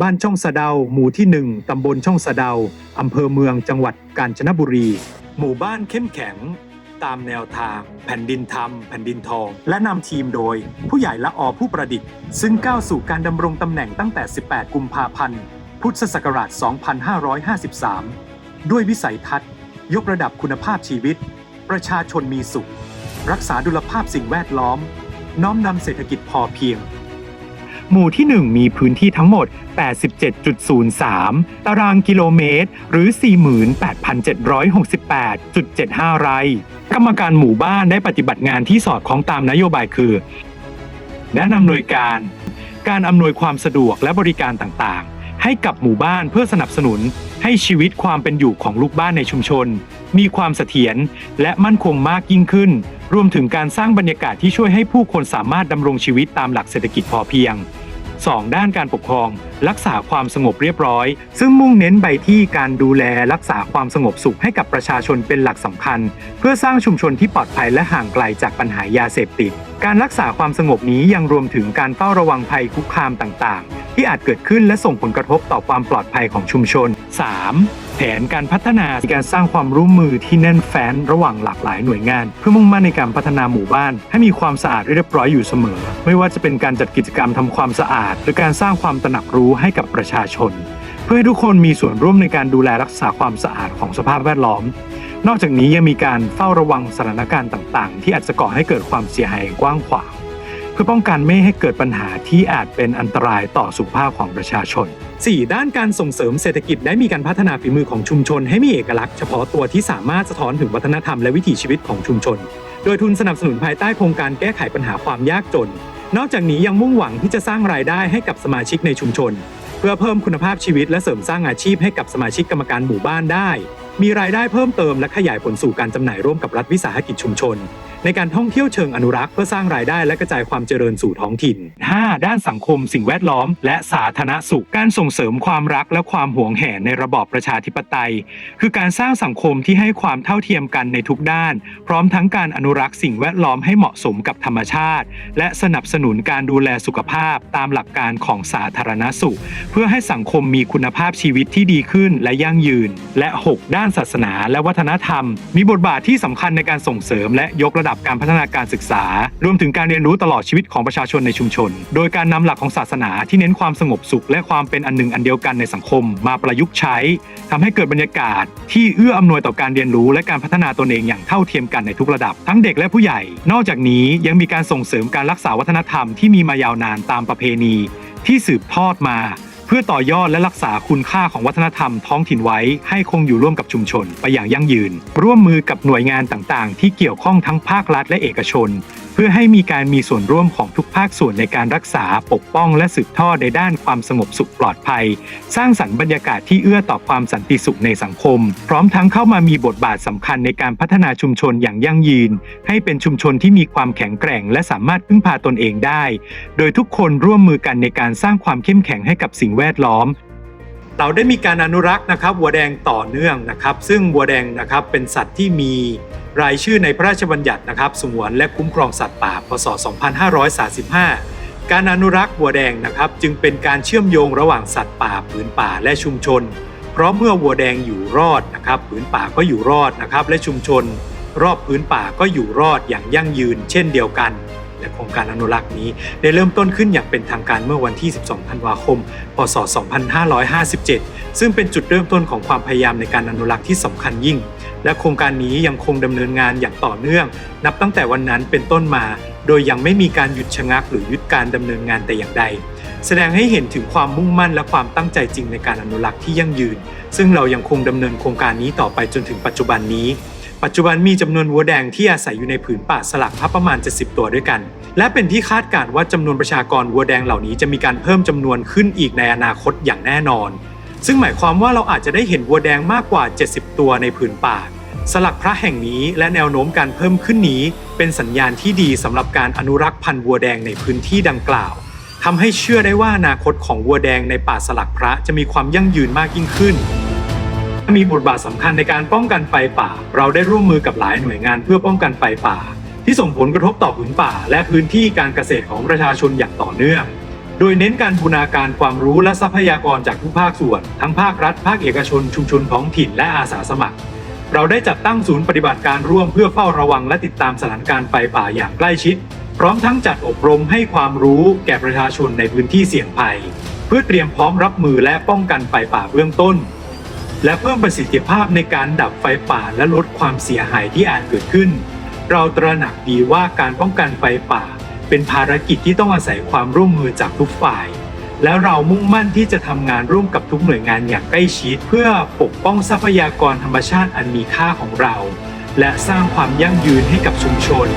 บ้านช่องสะเดา หมู่ที่ 1 ตำบลช่องสะเดา อำเภอเมืองจังหวัดกาญจนบุรี หมู่บ้านเข้มแข็ง ตามแนวทาง แผ่นดินธรรม แผ่นดินทอง และนำทีมโดย ผู้ใหญ่ละออผู้ประดิษฐ์ ซึ่งก้าวสู่การดำรงตำแหน่งตั้งแต่ 18 กุมภาพันธ์ พุทธศักราช 2553 ด้วยวิสัยทัศน์ ยกระดับคุณภาพชีวิต ประชาชนมีสุข รักษาดุลภาพสิ่งแวดล้อม น้อมนำเศรษฐกิจพอเพียง หมู่ที่ 1 มีพื้นที่ทั้งหมด 87.03 ตารางกิโลเมตร หรือ 48,768.75 ไร่ กรรมการหมู่บ้านได้ปฏิบัติงานที่สอดคล้องตามนโยบายคือแนะนำหน่วยการ การอำนวยความสะดวกและบริการต่างๆ ให้กับหมู่บ้านเพื่อสนับสนุน ให้ชีวิตความเป็นอยู่ของลูกบ้านในชุมชน มีความเสถียรและมั่นคงมากยิ่งขึ้น รวมถึงการสร้างบรรยากาศที่ช่วยให้ผู้คนสามารถดำรงชีวิตตามหลักเศรษฐกิจพอเพียง 2. ด้านการปกครอง รักษาความสงบเรียบร้อย ซึ่งมุ่งเน้นไปที่การดูแลรักษาความสงบสุขให้กับประชาชนเป็นหลักสำคัญ เพื่อสร้างชุมชนที่ปลอดภัยและห่างไกลจากปัญหายาเสพติด การรักษาความสงบนี้ยังรวมถึงการเฝ้าระวังภัยคุกคามต่างๆ ที่อาจเกิดขึ้นและส่งผลกระทบต่อความปลอดภัยของชุมชน 3. แผนการพัฒนาการสร้างความร่วมมือที่แน่นแฟ้นระหว่างหลากหลายหน่วยงาน เพื่อมุ่งมั่นในการพัฒนาหมู่บ้าน ให้มีความสะอาดเรียบร้อยอยู่เสมอ ไม่ว่าจะเป็นการจัดกิจกรรมทำความสะอาด หรือการสร้างความตระหนักรู้ให้กับประชาชน เพื่อให้ทุกคนมีส่วนร่วมในการดูแลรักษาความสะอาดของสภาพแวดล้อม นอกจากนี้ยังมีการเฝ้าระวังสถานการณ์ต่าง ๆ ที่อาจจะก่อให้เกิดความเสียหายกว้างขวาง เพื่อป้องกันไม่ให้เกิดปัญหาที่อาจเป็นอันตรายต่อสุขภาพของประชาชน 4. ด้านการส่งเสริมเศรษฐกิจได้มีการพัฒนาฝีมือของชุมชน ให้มีเอกลักษณ์เฉพาะตัวที่สามารถสะท้อนถึงวัฒนธรรมและวิถีชีวิตของชุมชน โดยทุนสนับสนุนภายใต้โครงการแก้ไขปัญหาความยากจน นอกจากนี้ยังมุ่งหวังที่จะสร้างรายได้ให้กับสมาชิกในชุมชน เพื่อเพิ่มคุณภาพชีวิตและเสริมสร้างอาชีพให้กับสมาชิกกรรมการหมู่บ้านได้ มีรายได้เพิ่มเติมและขยายผลสู่การจำหน่ายร่วมกับรัฐวิสาหกิจชุมชน ในการท่องเที่ยวเชิงอนุรักษ์เพื่อสร้างรายได้และกระจายความเจริญสู่ท้องถิ่น 5. ด้านสังคมสิ่งแวดล้อม และสาธารณสุข การส่งเสริมความรักและความหวงแหนในระบอบประชาธิปไตย คือการสร้างสังคมที่ให้ความเท่าเทียมกันในทุกด้าน พร้อมทั้งการอนุรักษ์สิ่งแวดล้อมให้เหมาะสมกับธรรมชาติ และสนับสนุนการดูแลสุขภาพตามหลักการของสาธารณสุข เพื่อให้สังคมมีคุณภาพชีวิตที่ดีขึ้นและยั่งยืน และ 6 ด้านศาสนาและวัฒนธรรม มีบทบาทที่สำคัญในการส่งเสริมและยกระดับดับการพัฒนาการศึกษา รวมถึงการเรียนรู้ตลอดชีวิตของประชาชนในชุมชน โดยการนำหลักของศาสนาที่เน้นความสงบสุข และความเป็นอันหนึ่งอันเดียวกันในสังคม มาประยุกต์ใช้ทำให้เกิดบรรยากาศ ที่เอื้ออำนวยต่อการเรียนรู้ และการพัฒนาตนเองอย่างเท่าเทียมกันในทุกระดับ ทั้งเด็กและผู้ใหญ่ นอกจากนี้ยังมีการส่งเสริมการรักษาวัฒนธรรมที่มีมายาวนานตามประเพณี ที่สืบทอดมา เพื่อต่อยอดและรักษาคุณค่าของวัฒนธรรมท้องถิ่นไว้ให้คงอยู่ร่วมกับชุมชนไปอย่างยั่งยืน ร่วมมือกับหน่วยงานต่างๆ ที่เกี่ยวข้องทั้งภาครัฐและเอกชน เพื่อให้มีการมีส่วนร่วมของทุกภาคส่วนในการรักษาปกป้องและสืบทอดในด้านความสงบสุขปลอดภัย สร้างสรรค์บรรยากาศที่เอื้อต่อความสันติสุขในสังคม พร้อมทั้งเข้ามามีบทบาทสำคัญในการพัฒนาชุมชนอย่างยั่งยืน ให้เป็นชุมชนที่มีความแข็งแกร่ง และสามารถพึ่งพาตนเองได้ โดยทุกคนร่วมมือกันในการสร้างความเข้มแข็งให้กับสิ่งแวดล้อม เราได้มีการอนุรักษ์นะครับวัวแดงต่อเนื่องนะครับ ซึ่งวัวแดงนะครับเป็นสัตว์ที่มีรายชื่อในพระราชบัญญัตินะครับสงวนและคุ้มครองสัตว์ป่า พศ 2535 การอนุรักษ์วัวแดงนะครับ จึงเป็นการเชื่อมโยงระหว่างสัตว์ป่าผืนป่าและชุมชน เพราะเมื่อวัวแดงอยู่รอดนะครับผืนป่าก็อยู่รอดนะครับและชุมชน รอบพื้นป่าก็อยู่รอดอย่างยั่งยืน เช่นเดียวกัน และโครงการอนุรักษ์นี้ ได้เริ่มต้นขึ้นอย่างเป็นทางการเมื่อวันที่ 12 ธันวาคม พศ 2557 ซึ่งเป็นจุดเริ่มต้นของความพยายามในการอนุรักษ์ที่สำคัญยิ่ง และโครงการนี้ยังคงดำเนินงานอย่างต่อเนื่อง นับตั้งแต่วันนั้นเป็นต้นมา โดยยังไม่มีการหยุดชะงักหรือยุดการดำเนินงานแต่อย่างใด แสดงให้เห็นถึงความมุ่งมั่นและความตั้งใจจริงในการอนุรักษ์ที่ยั่งยืน ซึ่งเรายังคงดำเนินโครงการนี้ต่อไปจนถึงปัจจุบันนี้ ปัจจุบันมีจำนวนวัวแดงที่อาศัยอยู่ในผืนป่าสลักพับประมาณ 70 ตัวด้วยกัน และเป็นที่คาดการณ์ว่าจำนวนประชากรวัวแดงเหล่านี้จะมีการเพิ่มจำนวนขึ้นอีกในอนาคตอย่างแน่นอน ซึ่งหมายความว่าเราอาจจะได้เห็นวัวแดงมากกว่า 70 ตัวในผืนป่า สลักพระแห่งนี้และแนวโน้มการเพิ่มขึ้นนี้ เป็นสัญญาณที่ดีสำหรับการอนุรักษ์พันธุ์วัวแดงในพื้นที่ดังกล่าวทำให้เชื่อได้ว่าอนาคตของวัวแดงในป่าสลักพระจะมีความยั่งยืนมากยิ่งขึ้น มีบทบาทสำคัญในการป้องกันไฟป่า เราได้ร่วมมือกับหลายหน่วยงานเพื่อป้องกันไฟป่า ที่ส่งผลกระทบต่อผืนป่า และพื้นที่การเกษตรของประชาชนอย่างต่อเนื่อง โดยเน้นการบูรณาการความรู้และทรัพยากรจากทุกภาคส่วน ทั้งภาครัฐ ภาคเอกชน ชุมชนท้องถิ่นและอาสาสมัคร เราได้จัดตั้งศูนย์ปฏิบัติการร่วมเพื่อเฝ้าระวังและติดตามสถานการณ์ไฟป่าอย่างใกล้ชิด พร้อมทั้งจัดอบรมให้ความรู้แก่ประชาชนในพื้นที่เสี่ยงภัย เพื่อเตรียมพร้อมรับมือและป้องกันไฟป่าเบื้องต้น และเพิ่มประสิทธิภาพในการดับไฟป่าและลดความเสียหายที่อาจเกิดขึ้น เราตระหนักดีว่าการป้องกันไฟป่า เป็นภารกิจที่ต้องอาศัยความร่วมมือจากทุกฝ่าย และเรามุ่งมั่นที่จะทำงานร่วมกับทุกหน่วยงานอย่างใกล้ชิด เพื่อปกป้องทรัพยากรธรรมชาติอันมีค่าของเรา และสร้างความยั่งยืนให้กับชุมชน